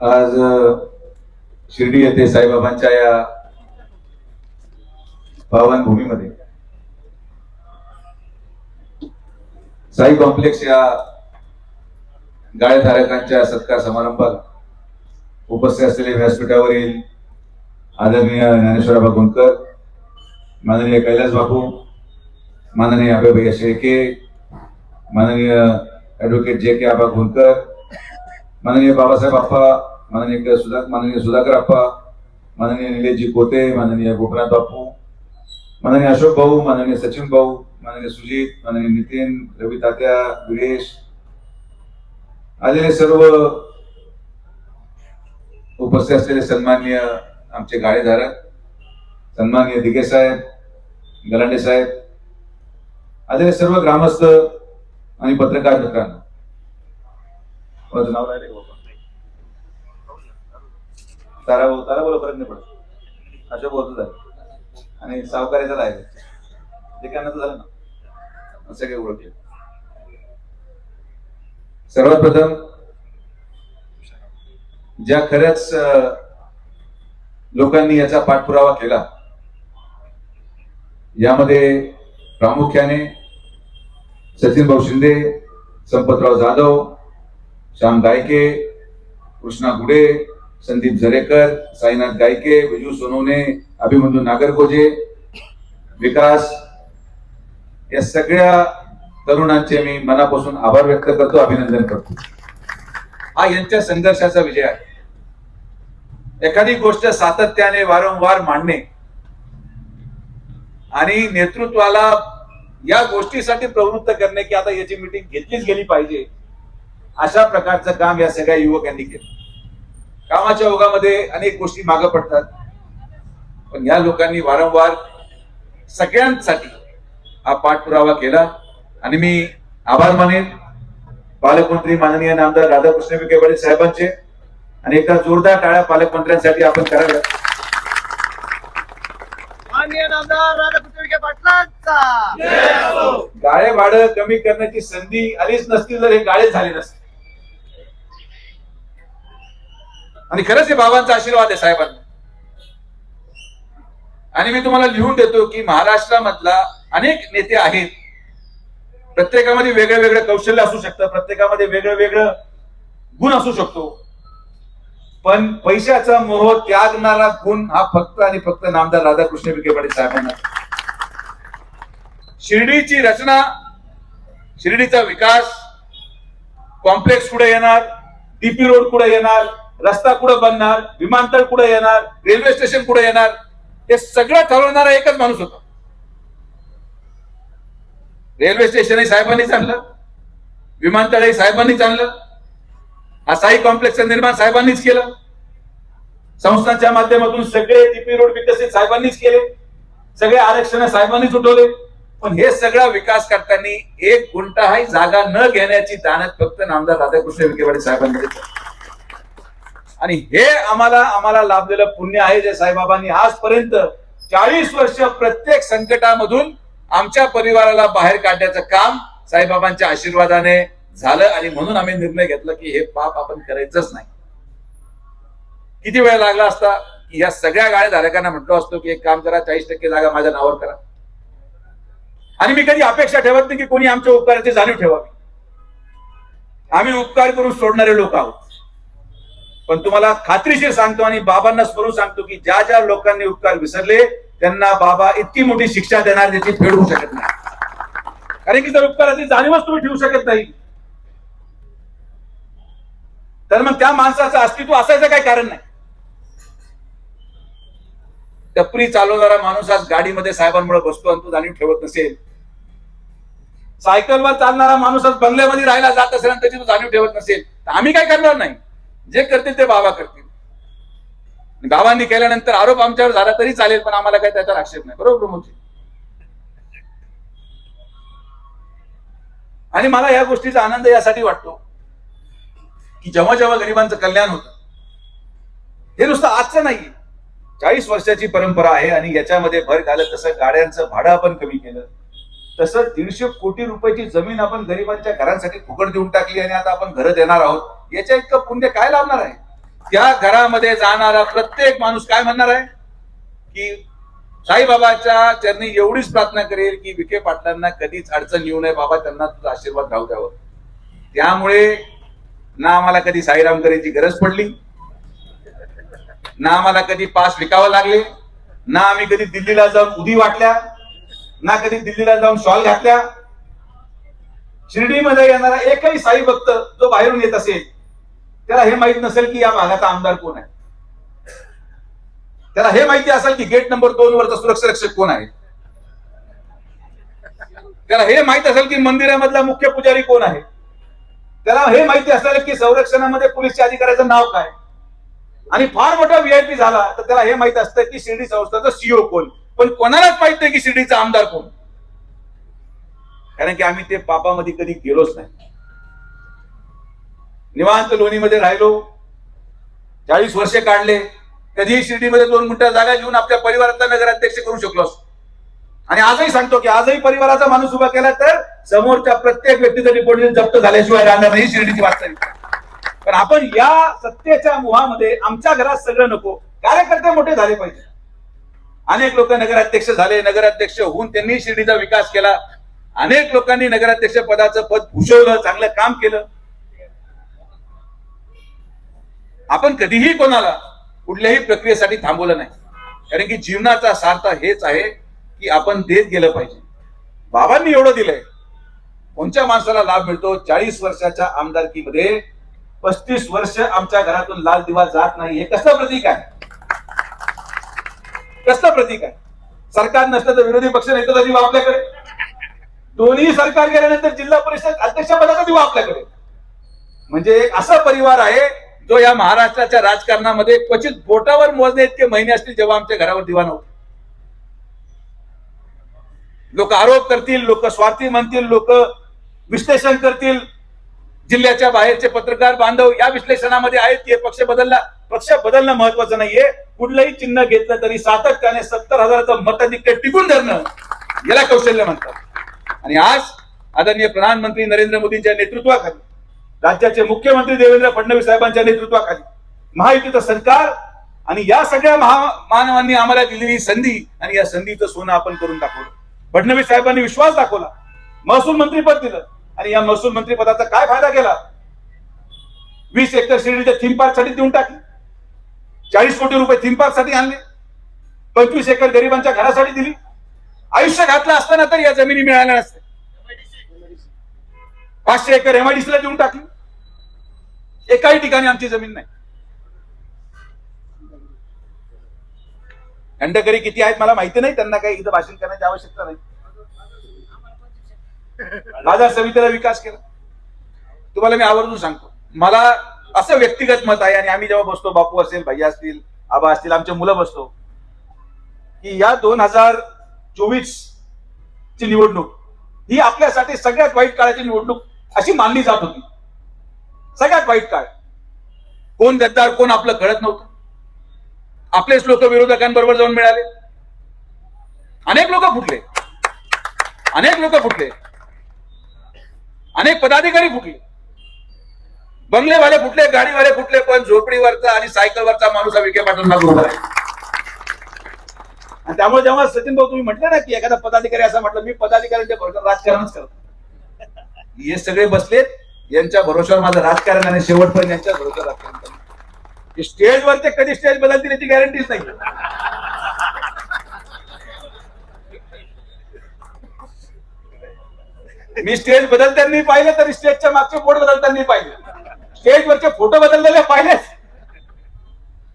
आज शिर्डी येथे साईबाबांच्या या पावन भूमीमध्ये साई कॉम्प्लेक्स या गाळेधारकांच्या सत्कार समारंभात उपस्थित असलेले व्यासपीठावरील आदरणीय ज्ञानेश्वराबा गोंदकर माननीय कैलास बापू माननीय अभयभैया शेळके माननीय ॲडव्होकेट जे के आबा गोंदकर माननीय बाबासाहेब आप्पा माननीय सुधा माननीय सुधाकर आप्पा माननीय निलेशजी कोते माननीय गोपनाथ बापू माननीय अशोक भाऊ माननीय सचिन भाऊ माननीय सुजित माननीय नितीन रवी तात्या विरेश आलेले सर्व उपस्थित असलेले सन्मान्य आमचे गाडेधारक सन्मान्य दिगे साहेब गलांडे साहेब आलेले सर्व ग्रामस्थ आणि पत्रकार मित्रांनो. कोणाचं नाव राहिलंय तारा बोल तारा बोला फरक नाही पडत. अशोक बोलतो झालं आणि सावकार्याचा राहिले. ते काय झालं ना. सगळे ओळखले. सर्वात प्रथम ज्या खऱ्याच लोकांनी याचा पाठपुरावा केला यामध्ये प्रामुख्याने सचिन भाऊ शिंदे संपतराव जाधव श्याम गायके कृष्णा गुडे संदीप झरेकर साईनाथ गायके विजू सोनवणे अभिमन्यू नागरगोजे विकास या सगळ्या तरुणांचे मी मनापासून आभार व्यक्त करतो अभिनंदन करतो. हा यांच्या संघर्षाचा विजय आहे. एखादी गोष्ट सातत्याने वारंवार मांडणे आणि नेतृत्वाला या गोष्टीसाठी प्रवृत्त करणे की आता याची मिटिंग घेतलीच गेली पाहिजे अशा प्रकारचं काम या सगळ्या युवकांनी केलं. कामाच्या ओघामध्ये अनेक गोष्टी मागे पडतात पण या लोकांनी वारंवार सगळ्यांसाठी हा पाठपुरावा केला. आणि मी आभार मानेन पालकमंत्री माननीय नामदार राधाकृष्ण विखे पाटील साहेबांचे आणि एका जोरदार टाळ्या पालकमंत्र्यांसाठी आपण कराव्या. गाळे भाडं कमी करण्याची संधी आलीच नसती जर हे गाळे झाले नसते. आणि खरंच हे बाबांचा आशीर्वाद आहे साहेबांना. आणि मी तुम्हाला लिहून देतो की महाराष्ट्रामधला अनेक नेते आहेत प्रत्येकामध्ये वेगळं वेगळं कौशल्य असू शकतं प्रत्येकामध्ये वेगळं वेगळं गुण असू शकतो. पण पैशाचा मोह त्यागणारा गुण हा फक्त आणि फक्त नामदार राधाकृष्ण विखे पाटील साहेबांना. शिर्डीची रचना शिर्डीचा विकास कॉम्प्लेक्स कुठे येणार डीपी रोड कुठे येणार रस्ता कुठे बनणार विमानतळ कुठे येणार रेल्वे स्टेशन कुठे येणार हे सगळं ठरवणारा एकच माणूस होता. रेल्वे स्टेशनही साहेबांनीच आणलं. विमानतळही साहेबांनीच आणलं. हा साई कॉम्प्लेक्सचं निर्माण साहेबांनीच केलं. संस्थांच्या माध्यमातून सगळे टीपी रोड विकसित साहेबांनीच केले. सगळे आरक्षण साहेबांनीच उठवले. पण हे सगळा विकास करताना एक गुंठाही जागा न घेण्याची दानत फक्त नामदार राधाकृष्ण विखेवाडी साहेबांनी आणि हे आम्हाला आम्हाला लाभलेलं पुण्य आहे जे साईबाबांनी आजपर्यंत चाळीस वर्ष प्रत्येक संकटामधून आमच्या परिवाराला बाहेर काढण्याचं काम साईबाबांच्या आशीर्वादाने झालं आणि म्हणून आम्ही निर्णय घेतला की हे पाप आपण करायचंच नाही. किती वेळ लागला असता की या सगळ्या गाळेधारकांना म्हटलो असतो की एक काम करा चाळीस टक्के जागा माझ्या नावावर करा. आणि मी कधी अपेक्षा ठेवत नाही की कोणी आमच्या उपकाराची जाणीव ठेवावी. आम्ही उपकार करून सोडणारे लोक आहोत. पण तुम्हाला खात्रीशीर सांगतो आणि बाबांना स्मरून सांगतो की ज्या ज्या लोकांनी उपकार विसरले त्यांना बाबा इतकी मोठी शिक्षा देणार त्याची फेड होऊ शकत नाही. कारण की जर उपकाराची जाणीवच तुम्ही ठेवू शकत नाही. तर मग त्या माणसाचं अस्तित्व असायचं काही कारण नाही. टपरी चालवणारा माणूस आज गाडीमध्ये साहेबांमुळे बसतो आणि तो जाणीव ठेवत नसेल. सायकलवर चालणारा माणूस आज बंगल्यामध्ये राहायला जात असेल आणि त्याची तो जाणीव ठेवत नसेल. तर आम्ही काय करणार नाही? जे करतील ते बाबा करतील. गावांनी केल्यानंतर आरोप आमच्यावर झाला तरी चालेल पण आम्हाला काही त्याच्यावर आक्षेप नाही. बरोबर प्रमोदजी? आणि मला या गोष्टीचा आनंद यासाठी वाटतो की जेव्हा जेव्हा गरिबांचं कल्याण होतं हे नुसतं आजचं नाही चाळीस वर्षाची परंपरा आहे आणि याच्यामध्ये भर घालत तसं गाड्यांचं भाडं आपण कमी केलं तसं दीडशे कोटी रुपयाची जमीन आपण गरिबांच्या घरांसाठी फुकट देऊन टाकली आणि आता आपण घरं देणार आहोत याच्या इतकं पुण्य काय लावणार आहे? त्या घरामध्ये जाणारा प्रत्येक माणूस काय म्हणणार आहे? की साईबाबाच्या चरणी एवढीच प्रार्थना करेल की विखे पाटलांना कधीच अडचण येऊ नये. बाबा त्यांना तुझा आशीर्वाद राहू द्यावं. त्यामुळे ना आम्हाला कधी साईराम करायची गरज पडली ना आम्हाला कधी पास विकावं लागले ना आम्ही कधी दिल्लीला जाऊन उदी वाटल्या ना कधी दिल्लीला जाऊन शॉल घातल्या. शिर्डीमध्ये येणारा एकही साई भक्त जो बाहेरून येत असेल त्याला हे माहीत नसेल की या भागाचा आमदार कोण आहे. त्याला हे माहिती असेल की गेट नंबर दोन वरचा सुरक्षा रक्षक कोण आहे. त्याला हे माहीत असेल की मंदिरामधला मुख्य पुजारी कोण आहे. त्याला हे माहिती असेल की संरक्षणामध्ये पोलीसच्या अधिकाऱ्याचं नाव काय. आणि फार मोठा व्हीआयपी झाला तर त्याला हे माहीत असतं की शिर्डी संस्थाचा सीओ कोण. पण कोणालाच माहीत नाही की शिर्डीचा आमदार कोण. कारण की आम्ही ते पापामध्ये कधी गेलोच नाही. निवांत लोणीमध्ये राहिलो. चाळीस वर्षे काढले. कधीही शिर्डीमध्ये दोन मिनिटं जागा घेऊन आपल्या परिवाराचा नगराध्यक्ष करू शकलो असतो. आणि आजही सांगतो की आजही परिवाराचा माणूस उभा केला तर समोरच्या प्रत्येक व्यक्तीचं रिपोर्ट जप्त झाल्याशिवाय राहणार नाही ही शिर्डीची वास्तविक. पण आपण या सत्तेच्या मोहामध्ये आमच्या घरात सगळं नको. कार्यकर्ते मोठे झाले पाहिजे. अनेक लोक नगराध्यक्ष झाले. नगराध्यक्ष होऊन त्यांनी शिर्डीचा विकास केला. अनेक लोकांनी नगराध्यक्ष पदाचं पद भूषवलं चांगलं काम केलं. आपण कधीही कोणाला कुठल्याही प्रक्रियेसाठी थांबवलं नाही. कारण की जीवनाचा सार्थ हेच आहे की आपण देत गेलं पाहिजे. बाबांनी एवढं दिलंय. कोणत्या माणसाला लाभ मिळतो? चाळीस वर्षाच्या आमदारकीमध्ये पस्तीस वर्ष आमच्या घरातून लाल दिवा जात नाही. हे कसलं प्रतीक आहे? कसलं प्रतीक आहे? सरकार नसलं तर विरोधी पक्ष नेत्याचा दिवा आपल्याकडे. दोन्ही सरकार गेल्यानंतर जिल्हा परिषद अध्यक्षपदाचा दिवा आपल्याकडे. म्हणजे एक असा परिवार आहे जो या महाराष्ट्राच्या राजकारणामध्ये क्वचित बोटावर मोजणे इतके महिने असतील जेव्हा आमच्या घरावर दिवा नव्हता लोक आरोप करतील लोक स्वार्थी म्हणतील लोक विश्लेषण करतील. जिल्ह्याच्या बाहेरचे पत्रकार बांधव या विश्लेषणामध्ये आहेत की पक्ष बदलला पक्ष बदलणं महत्वाचं नाहीये. कुठलंही चिन्ह घेतलं तरी सातत्याने सत्तर हजाराचं मताधिक्य टिकून धरणं याला कौशल्य म्हणतात. आणि आज आदरणीय प्रधानमंत्री नरेंद्र मोदींच्या नेतृत्वाखाली राज्याचे मुख्यमंत्री देवेंद्र फडणवीस साहेबांच्या नेतृत्वाखाली. महायुतीचं सरकार आणि या सगळ्या महा मानवांनी आम्हाला दिलेली संधी आणि या संधीचं सोनं आपण करून दाखवलं. फडणवीस साहेबांनी विश्वास दाखवला. महसूल मंत्रीपद दिलं. आणि या महसूल मंत्रीपदाचा काय फायदा केला वीस एकर शिर्डीच्या थीम पार्कसाठी देऊन टाकली. चाळीस कोटी रुपये थीम पार्कसाठी आणले. पंचवीस एकर गरिबांच्या घरासाठी दिली. आयुष्य घातलं असताना तर या जमिनी मिळाल्या नसत्या. पाचशे एकर एमआयडीसीला देऊन टाकली. एकाही ठिकाणी आमची जमीन नाही. खंडकरी किती आहेत मला माहिती नाही त्यांना काही इथं भाषण करण्याची आवश्यकता नाही. बाजार समितीला विकास केला. तुम्हाला मी आवर्जून सांगतो. मला असं व्यक्तिगत मत आहे आणि आम्ही जेव्हा बसतो बापू असेल भैया असतील आबा असतील आमचे मुलं बसतो की या दोन हजार चोवीस ची निवडणूक ही आपल्यासाठी सगळ्यात वाईट काळाची निवडणूक. अशी मानली जात होती. सगळ्यात वाईट काळ कोण गद्दार कोण आपलं कळत नव्हतं. आपलेच लोक विरोधकांबरोबर जाऊन मिळाले. अनेक लोक फुटले. अनेक लोक फुटले. अनेक पदाधिकारी फुटले. बंगलेवाले फुटले गाडीवाले फुटले पण झोपडीवरचा आणि सायकलवरचा माणूस हा विखे पाटलांना बरोबर आहे आणि त्यामुळे जेव्हा सचिन भाऊ तुम्ही म्हटलं ना की एखादा पदाधिकारी असं म्हटलं मी पदाधिकाऱ्यांच्या भरोश्यावर राजकारणच करतो हे सगळे बसलेत. यांच्या भरोश्यावर माझं राजकारण आणि शेवटपर्यंत यांच्या भरोश्यावर राजकारण स्टेजवर ते कधी स्टेज बदलतील याची गॅरंटीच नाही. मी स्टेज बदलताना पाहिलं तरी स्टेजच्या मागचे बोर्ड बदलताना पाहिलं. स्टेजवरचे फोटो बदललेले पाहिलेच.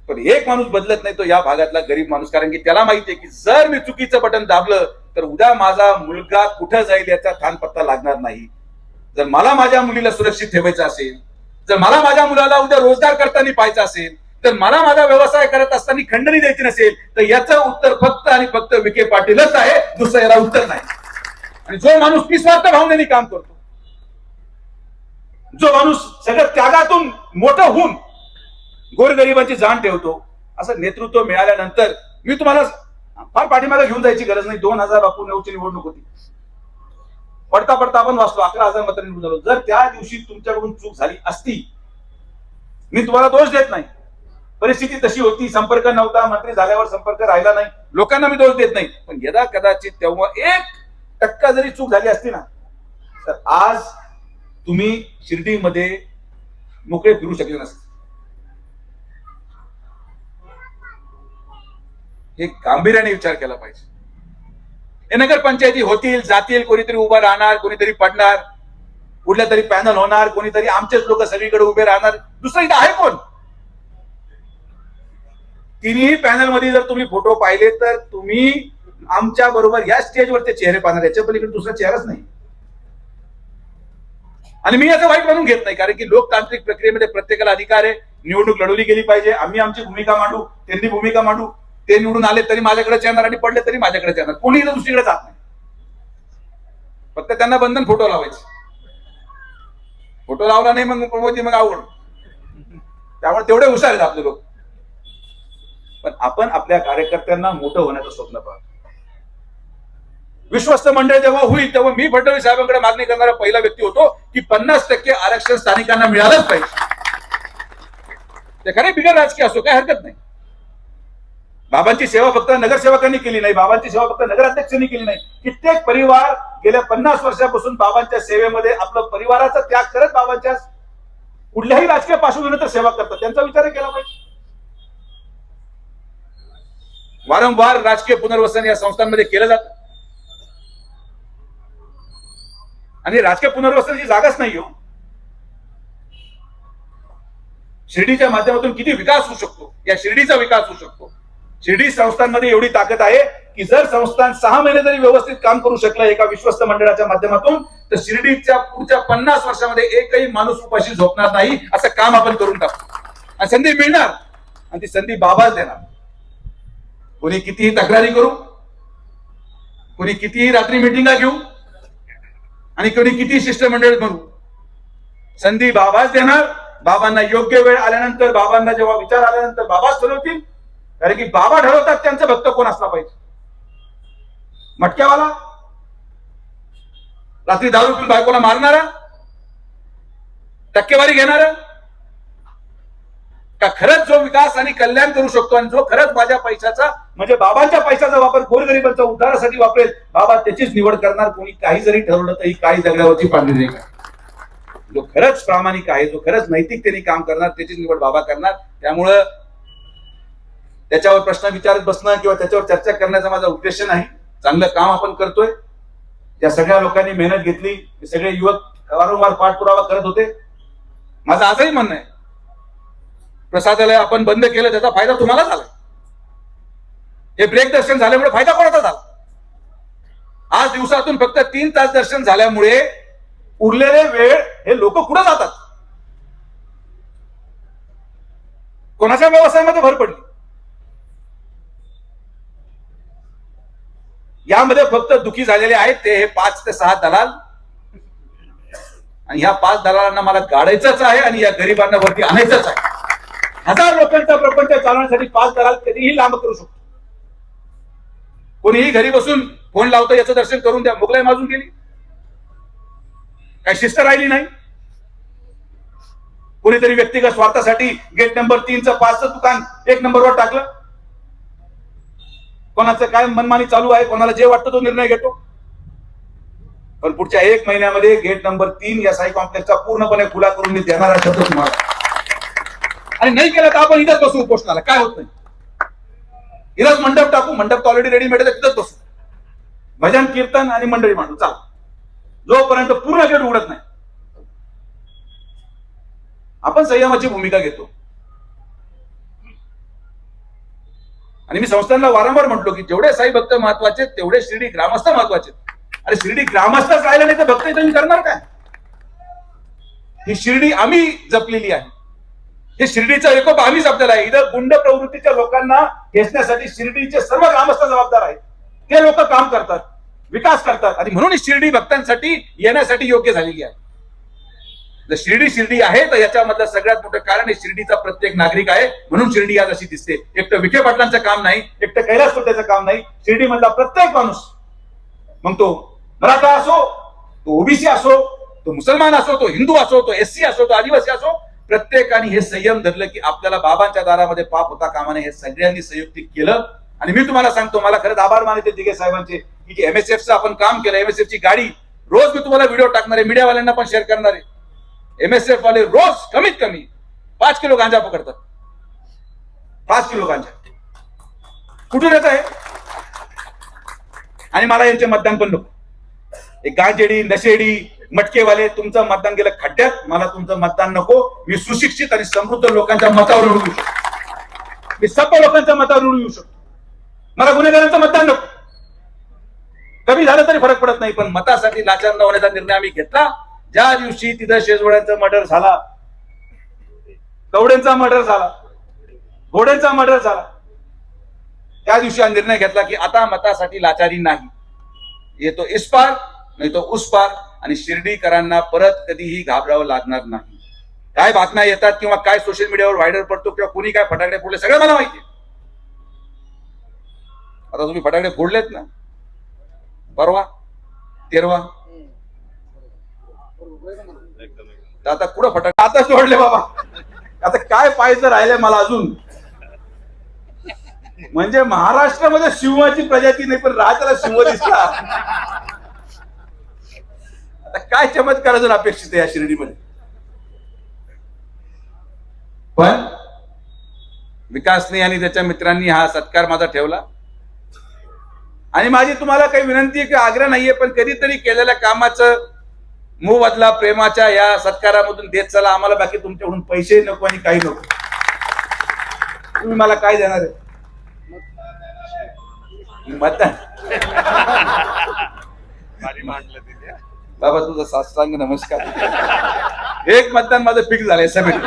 पण एक माणूस बदलत नाही तो या भागातला गरीब माणूस. कारण की त्याला माहिती आहे की जर मी चुकीचं बटन दाबलं तर उद्या माझा मुलगा कुठं जाईल याचा थानपत्ता लागणार नाही. जर मला माझ्या मुलीला सुरक्षित ठेवायचं असेल जर मला माझ्या मुलाला उद्या रोजगार करताना पाहायचा असेल तर मला माझा व्यवसाय करत असताना खंडणी द्यायची नसेल तर याचं उत्तर फक्त आणि फक्त विखे पाटीलच आहे दुसरं याला उत्तर नाही. आणि जो माणूस निस्वार्थ भावनेने काम करतो जो माणूस सगळं त्यागातून मोठं होऊन गोरगरिबांची जाण ठेवतो असं नेतृत्व मिळाल्यानंतर मी तुम्हाला फार पाठीमागे घेऊन जायची गरज नाही. दोन हजार बापू नऊची निवडणूक होती. पडता पडता आपण वाचलो अकरा हजार मत निवडून झालो. जर त्या दिवशी तुमच्याकडून चूक झाली असती मी तुम्हाला दोष देत नाही. परिस्थिती तशी होती संपर्क नव्हता मंत्री झाल्यावर संपर्क राहिला नाही. लोकांना मी दोष देत नाही. पण यदा कदाचित तेव्हा एक टक्का जरी चूक झाली असती ना तर आज तुम्ही शिर्डीमध्ये मोकळे फिरू शकले नसते. हे गांभीर्याने विचार केला पाहिजे. हे नगरपंचायती होतील जातील कोणीतरी उभं राहणार कोणीतरी पडणार. कुठल्या तरी पॅनल होणार कोणीतरी आमचेच लोक सगळीकडे उभे राहणार. दुसरं इथं आहे कोण? तिन्ही पॅनलमध्ये जर तुम्ही फोटो पाहिले तर तुम्ही आमच्या बरोबर या स्टेजवर ते चेहरे पाहणार. याच्या पलीकडे दुसरा चेहराच नाही. आणि मी याचं वाईट म्हणून घेत नाही कारण की लोकतांत्रिक प्रक्रियेमध्ये प्रत्येकाला अधिकार आहे. निवडणूक लढवली गेली पाहिजे. आम्ही आमची भूमिका मांडू त्यांनी भूमिका मांडू. ते निवडून आले तरी माझ्याकडेच येणार आणि पडले तरी माझ्याकडेच येणार. कोणी इथं दुसरीकडे जात नाही. फक्त त्यांना बंधन फोटो लावायचे. फोटो लावला नाही मग प्रमोदी मग आवड. त्यामुळे तेवढे हुशार आहेत आपले लोक. पण आपण आपल्या कार्यकर्त्यांना मोठं होण्याचं स्वप्न पाहतो. विश्वस्त मंडळ जेव्हा होईल तेव्हा मी फडणवीस साहेबांकडे मागणी करणारा पहिला व्यक्ती होतो की पन्नास टक्के आरक्षण स्थानिकांना मिळालंच पाहिजे. ते खरे बिगर राजकीय असो काय हरकत नाही. बाबांची सेवा फक्त नगरसेवकांनी केली नाही बाबांची सेवा फक्त नगराध्यक्षांनी केली नाही. कित्येक परिवार गेल्या पन्नास वर्षापासून बाबांच्या सेवेमध्ये आपलं परिवाराचा त्याग करत बाबांच्या कुठल्याही राजकीय पार्श्वभूमीनंतर सेवा करतात. त्यांचा विचार केला पाहिजे. वारंवार राजकीय पुनर्वसन या संस्थांमध्ये केलं जात. आणि राजकीय पुनर्वसनाची जागाच नाही हो. शिर्डीच्या माध्यमातून किती विकास होऊ शकतो? या शिर्डीचा विकास होऊ शकतो. शिर्डी संस्थांमध्ये एवढी ताकद आहे की जर संस्थान सहा महिने जरी व्यवस्थित काम करू शकलं एका विश्वस्त मंडळाच्या माध्यमातून तर शिर्डीच्या पुढच्या पन्नास वर्षामध्ये एकही माणूस उपाशी झोपणार नाही असं काम आपण करून टाकू. आणि संधी मिळणार. आणि ती संधी बाबाच देणार. कोणी कितीही तक्रारी करू कोणी कितीही रात्री मिटिंगा घेऊ आणि कोणी किती शिष्टमंडळ करू संधी बाबाच देणार. बाबांना योग्य वेळ आल्यानंतर बाबांना जेव्हा विचार आल्यानंतर बाबाच ठरवतील. कारण की बाबा ठरवतात त्यांचं भक्त कोण असला पाहिजे? मटक्यावाला? रात्री दारू पिऊन बायकोला मारणारा? टक्केवारी घेणारा? का खरंच जो विकास आणि कल्याण करू शकतो आणि जो खरंच माझ्या पैशाचा म्हणजे बाबांच्या पैशाचा वापर गोरगरिबांच्या उद्धारासाठी वापरेल बाबा त्याचीच निवड करणार कोणी काही जरी ठरवलं तरी काही जगण्यावरची पाणी नाही. का जो खरंच प्रामाणिक आहे जो खरंच नैतिकतेने काम करणार त्याचीच निवड बाबा करणार त्यामुळं त्याच्यावर प्रश्न विचारत बसणं किंवा त्याच्यावर चर्चा करण्याचा माझा उद्देश नाही. चांगलं काम आपण करतोय. या सगळ्या लोकांनी मेहनत घेतली. सगळे युवक वारंवार पाठपुरावा करत होते. माझं आजही म्हणणं आहे. प्रसादालय आपण बंद केलं त्याचा फायदा तुम्हाला झाला. हे ब्रेक दर्शन झाल्यामुळे फायदा कोणाचा झाला? आज दिवसातून फक्त तीन तास दर्शन झाल्यामुळे उरलेले वेळ हे लोक कुठं जातात? कोणाच्या व्यवसायामध्ये भर पडली? यामध्ये फक्त दुखी झालेले आहेत ते हे पाच ते सहा दलाल. आणि ह्या पाच दलालांना मला गाडायचंच आहे आणि या गरिबांना वरती आणायचंच आहे. हजार लोकांचा प्रपंच चालवण्यासाठी पाच दलाल कधीही लांब करू शकतो. कोणीही घरी बसून फोन लावतो याचं दर्शन करून द्या. मुगलाई माजून गेली. काही शिस्त राहिली नाही. कोणीतरी व्यक्तिगत स्वार्थासाठी गेट नंबर तीनचं पाचचं दुकान एक नंबरवर टाकलं. कोणाचं काय मनमानी चालू आहे कोणाला जे वाटतं तो निर्णय घेतो. पण पुढच्या एक महिन्यामध्ये गेट नंबर तीन या साई कॉम्प्लेक्सचा पूर्णपणे खुला करून मी देणार आहे शब्द तुम्हाला. आणि नाही केलं तर आपण इथंच बसू उपोषणाला. काय होत नाही. इथंच मंडप टाकू मंडप तर ऑलरेडी रेडीमेड आहे तिथंच बसू. भजन कीर्तन आणि मंडळी मांडू. चाल. जोपर्यंत पूर्ण गेट उघडत नाही आपण संयमाची भूमिका घेतो. आणि मी संस्थांना वारंवार म्हटलो की जेवढे साई भक्त महत्त्वाचे तेवढे शिर्डी ग्रामस्थ महत्त्वाचे अरे शिर्डी ग्रामस्थच राहिले नाही तर भक्त तुम्ही करणार काय? ही शिर्डी आम्ही जपलेली आहे. हे शिर्डीचा एकोप आम्ही जपलेला आहे. इथं गुंड प्रवृत्तीच्या लोकांना खेचण्यासाठी शिर्डीचे सर्व ग्रामस्थ जबाबदार आहेत. ते लोक काम करतात विकास करतात आणि म्हणून शिर्डी भक्तांसाठी येण्यासाठी योग्य झालेली आहे. शिर्डी शिर्डी आहे तर याच्यामधलं सगळ्यात मोठं कारण हे शिर्डीचा प्रत्येक नागरिक आहे. म्हणून शिर्डी आज अशी दिसते. एकटं विखे पाटलांचं काम नाही एकटं कैलास कोट्याचं काम नाही. शिर्डी मधला प्रत्येक माणूस मग तो मराठा असो तो ओबीसी असो तो मुसलमान असो तो हिंदू असो तो एससी असो तो आदिवासी असो प्रत्येकाने हे संयम धरलं की आपल्याला बाबांच्या दारामध्ये पाप होता कामाने हे सगळ्यांनी संयुक्तिक केलं. आणि मी तुम्हाला सांगतो मला खरंच आभार मानते दिगे साहेबांचे की एमएसएफचं आपण काम केलं एमएसएफ ची गाडी रोज मी तुम्हाला व्हिडिओ टाकणार आहे मीडियावाल्यांना पण शेअर करणार आहे. एमएसएफ वाले रोज कमीत कमी पाच किलो गांजा पकडतात. पाच किलो गांजा. कुठून येत आहे? आणि मला यांचे मतदान पण नको. एक गांजेडी नशेडी मटकेवाले तुमचं मतदान गेलं खड्ड्यात. मला तुमचं मतदान नको. मी सुशिक्षित आणि समृद्ध लोकांच्या मतावर निवडून येऊ शकतो. मी सभ्य लोकांच्या मतावर निवडून येऊ शकतो. मला गुन्हेगारांचं मतदान नको. कमी झालं तरी फरक पडत नाही पण मतासाठी लाचार न होण्याचा निर्णय आम्ही घेतला. ज्या दिवशी तिथं शेजवड्यांचा मर्डर झाला कवड्यांचा मर्डर झाला घोड्यांचा मर्डर झाला त्या दिवशी हा निर्णय घेतला की आता मतासाठी लाचारी नाही. येतो इस्पार नाही तो उस पार आणि शिर्डीकरांना परत कधीही घाबरावं लागणार नाही. काय बातम्या येतात किंवा काय सोशल मीडियावर व्हायरल पडतो किंवा कोणी काय फटाकडे फोडले सगळं मला माहिती आता तुम्ही फटाकडे फोडलेत ना? परवा तेरवा तर आता कुठं फटाके आता सोडले बाबा. आता काय पाहायचं राहिलंय मला अजून? म्हणजे महाराष्ट्रामध्ये सिंहाची प्रजाती नाही पण राजाला सिंह दिसला. आता काय चमत्कार अजून अपेक्षित आहे या शिर्डीमध्ये? पण विकासने आणि त्याच्या मित्रांनी हा सत्कार माझा ठेवला. आणि माझी तुम्हाला काही विनंती आहे की आग्रह नाहीये पण कधीतरी केलेल्या कामाचं मोबदला प्रेमाच्या या सत्कारामधून देत चला आम्हाला बाकी तुमच्याकडून पैसे नको आणि काही नको. तुम्ही मला काय देणार आहे? मतदान. बाबा तुझा साष्टांग नमस्कार. एक मतदान माझं फिक्स झालंय सगळं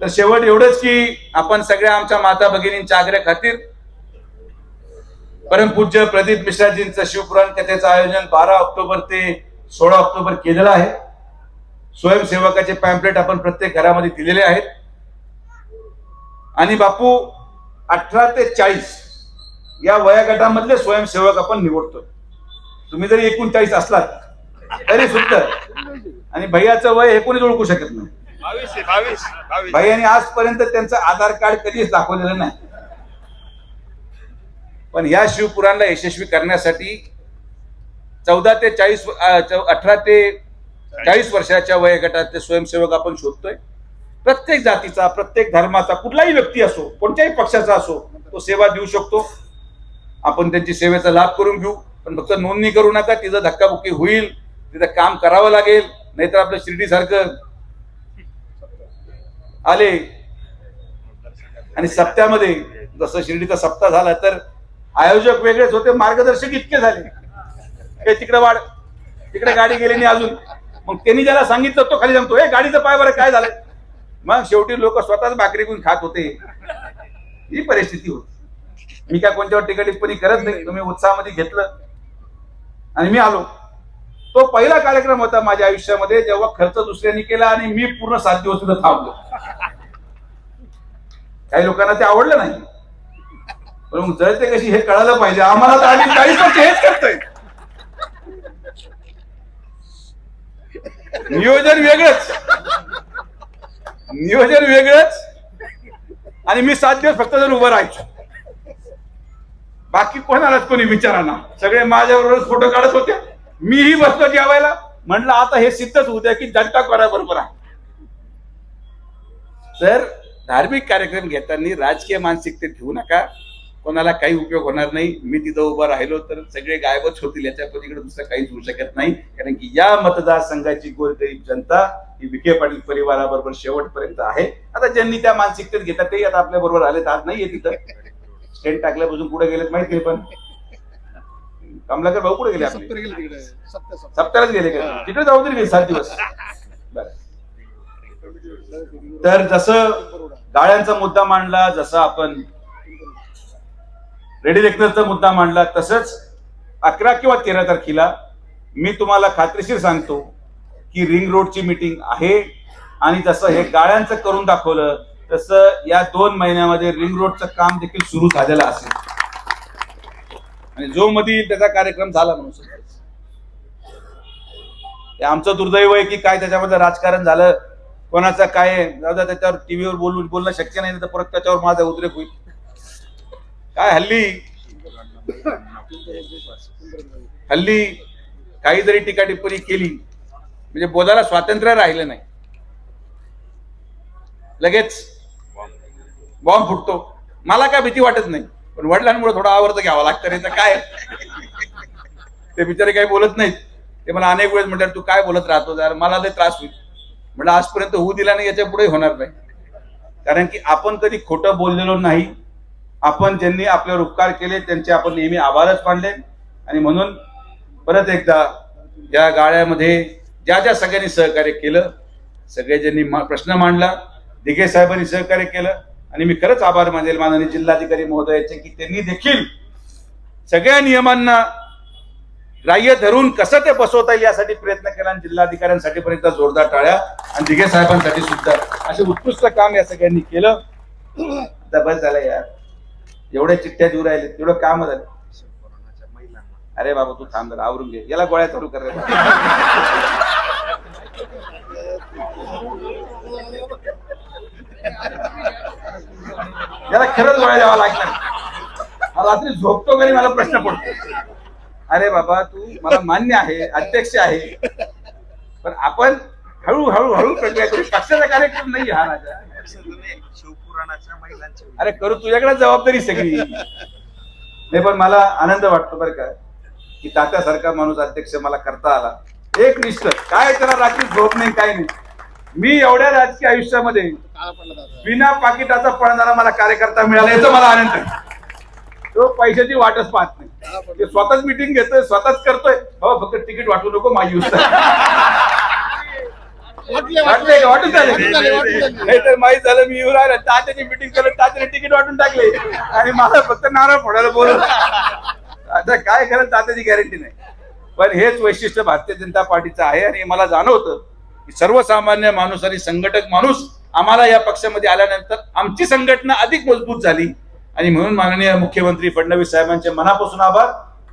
तर शेवट एवढंच की आपण सगळ्या आमच्या माता भगिनींच्या आग्रह खातीर परमपूज्य प्रदीप मिश्राजींचं शिवपुराण कथेचं आयोजन बारा ऑक्टोबर ते सोळा ऑक्टोबर केलेलं आहे. स्वयंसेवकाचे पॅम्पलेट आपण प्रत्येक घरामध्ये दिलेले आहेत. आणि बापू अठरा ते चाळीस या वयागटामधले स्वयंसेवक आपण निवडतो तुम्ही जरी एकोणचाळीस असलात तरी सुद्धा आणि भैयाचं वय हे कोणीच ओळखू शकत नाही. भैयाने आजपर्यंत त्यांचं आधार कार्ड कधीच दाखवलेलं नाही. पण या शिवपुराणला यशस्वी करण्यासाठी चौदा ते चाळीस अठरा ते चाळीस वर्षाच्या वयोगटातले स्वयंसेवक आपण शोधतोय. प्रत्येक जातीचा प्रत्येक धर्माचा कुठलाही व्यक्ती असो कोणत्याही पक्षाचा असो तो सेवा देऊ शकतो. आपण त्यांची सेवेचा लाभ करून घेऊ. पण फक्त नोंदणी करू नका तिचा धक्काबुक्की होईल तिथं काम करावं लागेल नाहीतर आपलं शिर्डीसारखं आले. आणि सप्त्यामध्ये जसं शिर्डीचा सप्ताह झाला तर आयोजक वेगळेच होते मार्गदर्शक इतके झाले. हे तिकडे वाढ तिकडे गाडी गेली नाही अजून. मग त्यांनी ज्याला सांगितलं तो खाली सांगतो हे गाडीचं पाय बरं काय झालं मग शेवटी लोक स्वतःच भाकरी घेऊन खात होते. ही परिस्थिती होती. मी काय कोणत्यावर टीका टिप्पणी करत नाही. तुम्ही उत्साहामध्ये घेतलं. आणि मी आलो. तो पहिला कार्यक्रम होता माझ्या आयुष्यामध्ये जेव्हा खर्च दुसऱ्यांनी केला आणि मी पूर्ण सात दिवस सुद्धा थांबलो. काही लोकांना ते आवडलं नाही. पण मग जळते कशी हे कळायला पाहिजे. आम्हाला तर आम्ही चाळीस वर्ष हेच करतोय. नियोजन वेगळंच. नियोजन वेगळंच. आणि मी सात दिवस फक्त जर उभं राहायचो. बाकी कोणालाच कोणी विचाराना सगळे माझ्याबरोबर फोटो काढत होते. मीही बसलो जेवायला. म्हटलं आता हे सिद्धच होत्या की जनता करा बरोबर आहे. तर धार्मिक कार्यक्रम घेताना राजकीय मानसिकतेत घेऊ नका. कोणाला काही उपयोग होणार नाही. मी तिथं उभं राहिलो तर सगळे गायबच होतील. याच्या पलीकडे दुसरं काहीच होऊ शकत नाही. कारण की या मतदारसंघाची गोरगरीब जनता ही विखे पाटील परिवाराबरोबर शेवटपर्यंत आहे. आता ज्यांनी त्या मानसिकतेत घेतात ते आता आपल्या बरोबर आलेत. आज नाहीये तिथं. स्टेट टाकल्यापासून कुठे गेलेत माहीत नाही पण. कमलाकर भाऊ कुठे गेले आपले. सप्त्यालाच गेले का? तिकडे जाऊ तरी सात दिवस. तर जसं गाळ्यांचा मुद्दा मांडला जसं आपण रेडी लेक्चरचा मुद्दा मांडला. तसंच अकरा किंवा तेरा तारखेला मी तुम्हाला खात्रीशीर सांगतो की रिंग रोडची मीटिंग आहे. आणि जसं हे गाळ्यांचं करून दाखवलं तसं या दोन महिन्यामध्ये रिंग रोडचं काम देखील सुरू झालेलं असेल. आणि जो मध्ये येईल त्याचा कार्यक्रम झाला म्हणून समजायचं. आमचं दुर्दैव आहे की काय त्याच्यामध्ये राजकारण झालं कोणाचं काय जाऊ द्या त्याच्यावर टीव्हीवर बोलून बोलणं शक्य नाही तर परत त्याच्यावर माझा उद्रेक होईल. काय हल्ली? हल्ली काही जरी टीका टिप्पणी केली. म्हणजे बोलायला स्वातंत्र्य राहिलं नाही. लगेच बॉम्ब फुटतो. मला काय भीती वाटत नाही पण वडिलांमुळे थोडं आवर्त घ्यावा लागतं नाही तर काय? ते बिचारे काही बोलत नाहीत. ते मला अनेक वेळेस म्हणतात तू काय बोलत राहतो जर मला ते त्रास होईल. म्हटलं आजपर्यंत होऊ दिला नाही याच्यापुढे होणार नाही. कारण की आपण कधी खोटं बोललेलो नाही आपण ज्यांनी आपल्यावर उपकार केले त्यांचे आपण नेहमी आभारच मानले. आणि म्हणून परत एकदा या गाळ्यामध्ये ज्या ज्या सगळ्यांनी सहकार्य केलं सगळे ज्यांनी मा- प्रश्न मांडला दिघे साहेबांनी सहकार्य केलं आणि मी खरंच आभार मानेल माननीय जिल्हाधिकारी महोदयाचे की त्यांनी देखील सगळ्या नियमांना ग्राह्य धरून कसं ते बसवता येईल यासाठी प्रयत्न केला आणि जिल्हाधिकाऱ्यांसाठी पण एकदा जोरदार टाळ्या आणि दिघे साहेबांसाठी सुद्धा असे उत्कृष्ट काम या सगळ्यांनी केलं. आता बस झालं यार. एवढ्या चिठ्ठ्या देऊ राहिले तेवढं काम झालं. अरे बाबा तू थांब आवरून घे. याला गोळ्या चालू कर. याला खरंच गोळ्या द्यावा लागणार रात्री झोपतो घरी मला प्रश्न पडतो. अरे बाबा तू मला मान्य आहे अध्यक्ष आहे. पण आपण हळूहळू हळू प्रक्रिया करू. पक्षाचा कार्यक्रम नाही हा राजा महिलांचे अरे करू तुझ्याकडे जबाबदारी सगळी. नाही पण मला आनंद वाटतो बरं का की तात्यासारखा माणूस अध्यक्ष मला करता आला. एक निष्ठ. काय त्याला रात्री झोप नाही काय नाही. मी एवढ्या राजकीय आयुष्यामध्ये बिना पाकिटाचा पळणारा मला कार्यकर्ता मिळाला याचा मला आनंद आहे. तो पैशाची वाटच पाहत नाही. ते स्वतःच मिटिंग घेतोय स्वतःच करतोय. हो फक्त तिकीट वाटू नको माझी यूज वाटले वाटून झाले नाही तर माहीत झालं मी येऊ राहिला. तात्याची मिटिंग तात्याने तिकीट वाटून टाकले. आणि मला फक्त नारळ फोडायला बोलवलं. आता काय खरं तात्याची गॅरंटी नाही. पण हेच वैशिष्ट्य भारतीय जनता पार्टीचं आहे आणि मला जाणवतं की सर्वसामान्य माणूस आणि संघटक माणूस आम्हाला या पक्षामध्ये आल्यानंतर आमची संघटना अधिक मजबूत झाली. आणि म्हणून माननीय मुख्यमंत्री फडणवीस साहेबांचे मनापासून आभार.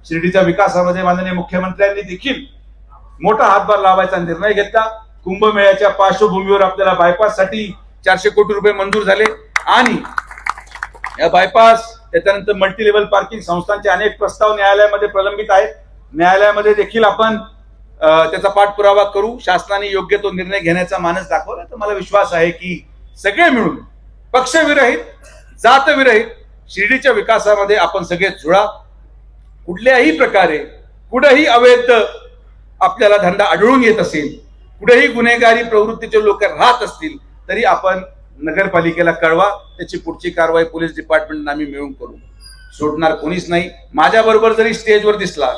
शिर्डीच्या विकासामध्ये माननीय मुख्यमंत्र्यांनी देखील मोठा हातभार लावायचा निर्णय घेतला. कुंभमेळ्याच्या पार्श्वभूमीवर आपल्याला बायपाससाठी चारशे कोटी रुपये मंजूर झाले. आणि या बायपास त्याच्यानंतर मल्टी लेवल पार्किंग संस्थांचे अनेक प्रस्ताव न्यायालयामध्ये प्रलंबित आहेत. न्यायालयामध्ये देखील आपण त्याचा पाठपुरावा करू. शासनाने योग्य तो निर्णय घेण्याचा मानस दाखवला. तर मला विश्वास आहे की सगळे मिळून पक्षविरहित जातविरहित शिर्डीच्या विकासामध्ये आपण सगळे जुळा. कुठल्याही प्रकारे कुठंही अवैध आपल्याला धंदा आढळून येत असेल कुठेही गुन्हेगारी प्रवृत्तीचे लोक राहत असतील तरी आपण नगरपालिकेला कळवा त्याची पुढची कारवाई पोलीस डिपार्टमेंट आम्ही मिळून करू. सोडणार कोणीच नाही. माझ्या बरोबर जरी स्टेजवर दिसला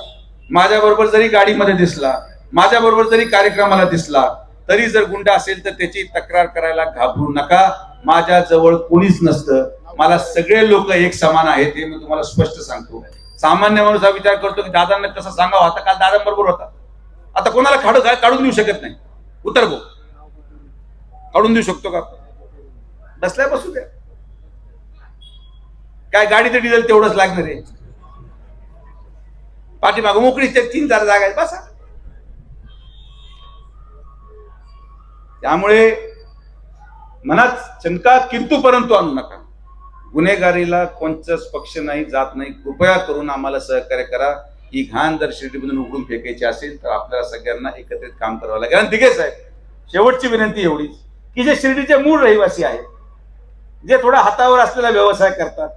माझ्या बरोबर जरी गाडीमध्ये दिसला माझ्याबरोबर जरी कार्यक्रमाला दिसला तरी जर गुंड असेल तर त्याची तक्रार करायला घाबरू नका. माझ्या जवळ कोणीच नसतं. मला सगळे लोक एक समान आहेत हे मी तुम्हाला स्पष्ट सांगतो. सामान्य माणूस हा विचार करतो की दादांना कसं सांगावं? आता काल दादांबरोबर होता. आता कोणाला काढू काढून देऊ शकत नाही. उतर गो. काढून देऊ शकतो का बसल्या बसू द्या. काय गाडीचं डिझेल तेवढंच लागणार आहे. पाठीमागं मोकळी ते तीन चार जागा आहेत बसा. त्यामुळे मनात शंका किंतू परंतु आणू नका. गुन्हेगारीला कोणतंच पक्ष नाही जात नाही. कृपया करून आम्हाला सहकार्य करा. ही घाण जर शिर्डीमधून उघडून फेकायची असेल तर आपल्याला सगळ्यांना एकत्रित काम करावं लागेल. आणि तिघे साहेब शेवटची विनंती एवढीच की जे शिर्डीचे मूळ रहिवासी आहेत जे थोडा हातावर असलेला व्यवसाय करतात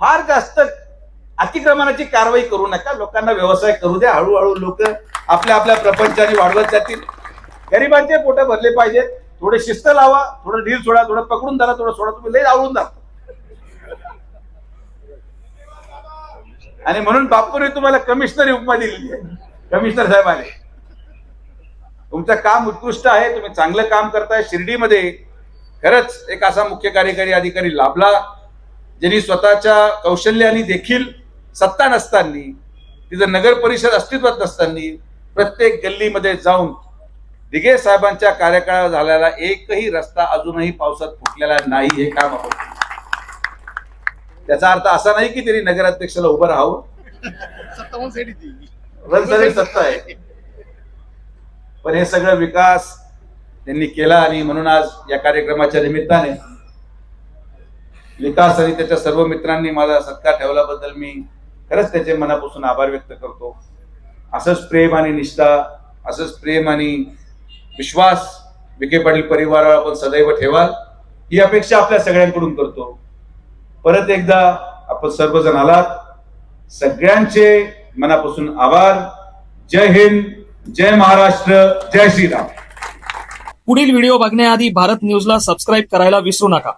फार जास्त अतिक्रमणाची कारवाई करू नका लोकांना व्यवसाय करू द्या हळूहळू लोक आपल्या आपल्या प्रपंचाने वाढवत जातील. गरिबांचे पोट भरले पाहिजेत थोडे शिस्त लावा थोडं ढील सोडा थोडं पकडून धरा थोडं सोडा तुम्ही लई आवडून जा आणि म्हणून बापूने तुम्हाला कमिशनर उपमा दिलेली आहे. कमिशनर साहेब आले. तुमचं काम उत्कृष्ट आहे तुम्ही चांगलं काम करताय शिर्डीमध्ये खरंच एक असा मुख्य कार्यकारी अधिकारी लाभला ज्यांनी स्वतःच्या कौशल्याने देखील सत्ता नसताना तिथं नगर परिषद अस्तित्वात नसताना प्रत्येक गल्लीमध्ये जाऊन दिघे साहेबांच्या कार्यकाळात झालेला एकही रस्ता अजूनही पावसात फुटलेला नाही हे काम आपण त्याचा अर्थ असा नाही की त्यांनी नगराध्यक्षाला उभं राहावं. सत्तावन्न साईड ती रणसरीत सत्ता आहे. पण हे सगळं विकास त्यांनी केला आणि म्हणून आज या कार्यक्रमाच्या निमित्ताने विकास आणि त्याच्या सर्व मित्रांनी माझा सत्कार ठेवल्याबद्दल मी खरंच त्याचे मनापासून आभार व्यक्त करतो. असंच प्रेम आणि निष्ठा असंच प्रेम आणि विश्वास विखे पाटील परिवारावर आपण सदैव ठेवाल ही अपेक्षा आपल्या सगळ्यांकडून करतो. परत एकदा आपण सर्वजण आलात. सगळ्यांचे मनापासून आभार. जय हिंद जय महाराष्ट्र जय श्रीराम. पुढील व्हिडिओ बघण्याआधी भारत न्यूजला सबस्क्राईब करायला विसरू नका.